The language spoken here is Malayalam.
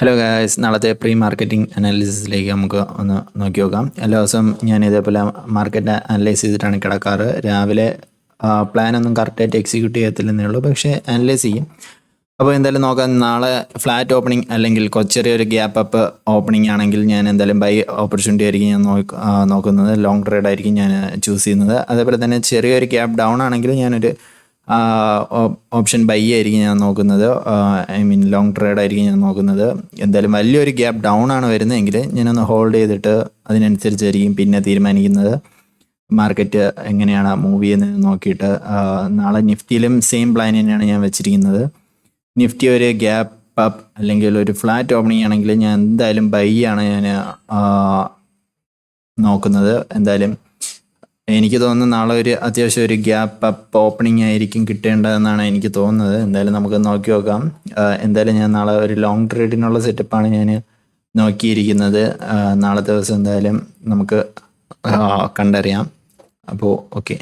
ഹലോ ഗായ്സ് നാളത്തെ പ്രീ മാർക്കറ്റിംഗ് അനാലിസിസിലേക്ക് നമുക്ക് ഒന്ന് നോക്കി നോക്കാം. എല്ലാ ദിവസവും ഞാൻ ഇതേപോലെ മാർക്കറ്റ് അനലൈസ് ചെയ്തിട്ടാണ് കിടക്കാറ്. രാവിലെ പ്ലാനൊന്നും കറക്റ്റായിട്ട് എക്സിക്യൂട്ട് ചെയ്യത്തില്ലെന്നേ ഉള്ളൂ. പക്ഷേ അനലൈസ് ചെയ്യും. അപ്പോൾ എന്തായാലും നോക്കാം. നാളെ ഫ്ലാറ്റ് ഓപ്പണിംഗ് അല്ലെങ്കിൽ ചെറിയൊരു ഗ്യാപ്പ് അപ്പ് ഓപ്പണിംഗ് ആണെങ്കിൽ ഞാൻ എന്തായാലും ബൈ ഓപ്പർച്യൂണിറ്റി ആയിരിക്കും ഞാൻ നോക്കുന്നത്. ലോങ് ട്രേഡ് ആയിരിക്കും ഞാൻ ചൂസ് ചെയ്യുന്നത്. അതേപോലെ തന്നെ ചെറിയൊരു ഗ്യാപ്പ് ഡൗൺ ആണെങ്കിൽ ഞാനൊരു ഓപ്ഷൻ ബൈ ആയിരിക്കും ഞാൻ നോക്കുന്നത്. ഐ മീൻ ലോങ് ട്രേഡ് ആയിരിക്കും ഞാൻ നോക്കുന്നത്. എന്തായാലും വലിയൊരു ഗ്യാപ്പ് ഡൗൺ ആണ് വരുന്നതെങ്കിൽ ഞാനൊന്ന് ഹോൾഡ് ചെയ്തിട്ട് അതിനനുസരിച്ചായിരിക്കും പിന്നെ തീരുമാനിക്കുന്നത്. മാർക്കറ്റ് എങ്ങനെയാണ് മൂവ് ചെയ്യുന്നത് നോക്കിയിട്ട് നാളെ നിഫ്റ്റിയിലും സെയിം പ്ലാൻ തന്നെയാണ് ഞാൻ വെച്ചിരിക്കുന്നത്. നിഫ്റ്റി ഒരു ഗ്യാപ്പ് അപ്പ് അല്ലെങ്കിൽ ഒരു ഫ്ലാറ്റ് ഓപ്പണിംഗ് ആണെങ്കിൽ ഞാൻ എന്തായാലും ബൈ ആണ് ഞാൻ നോക്കുന്നത്. എന്തായാലും എനിക്ക് തോന്നുന്നു നാളെ ഒരു അത്യാവശ്യം ഒരു ഗ്യാപ്പ് അപ്പ് ഓപ്പണിംഗ് ആയിരിക്കും കിട്ടേണ്ടതെന്നാണ് എനിക്ക് തോന്നുന്നത്. എന്തായാലും നമുക്ക് നോക്കി നോക്കാം. എന്തായാലും ഞാൻ നാളെ ഒരു ലോങ് ട്രേഡിനുള്ള സെറ്റപ്പാണ് ഞാൻ നോക്കിയിരിക്കുന്നത്. നാളെ ദിവസം എന്തായാലും നമുക്ക് കണ്ടറിയാം. അപ്പോൾ ഓക്കെ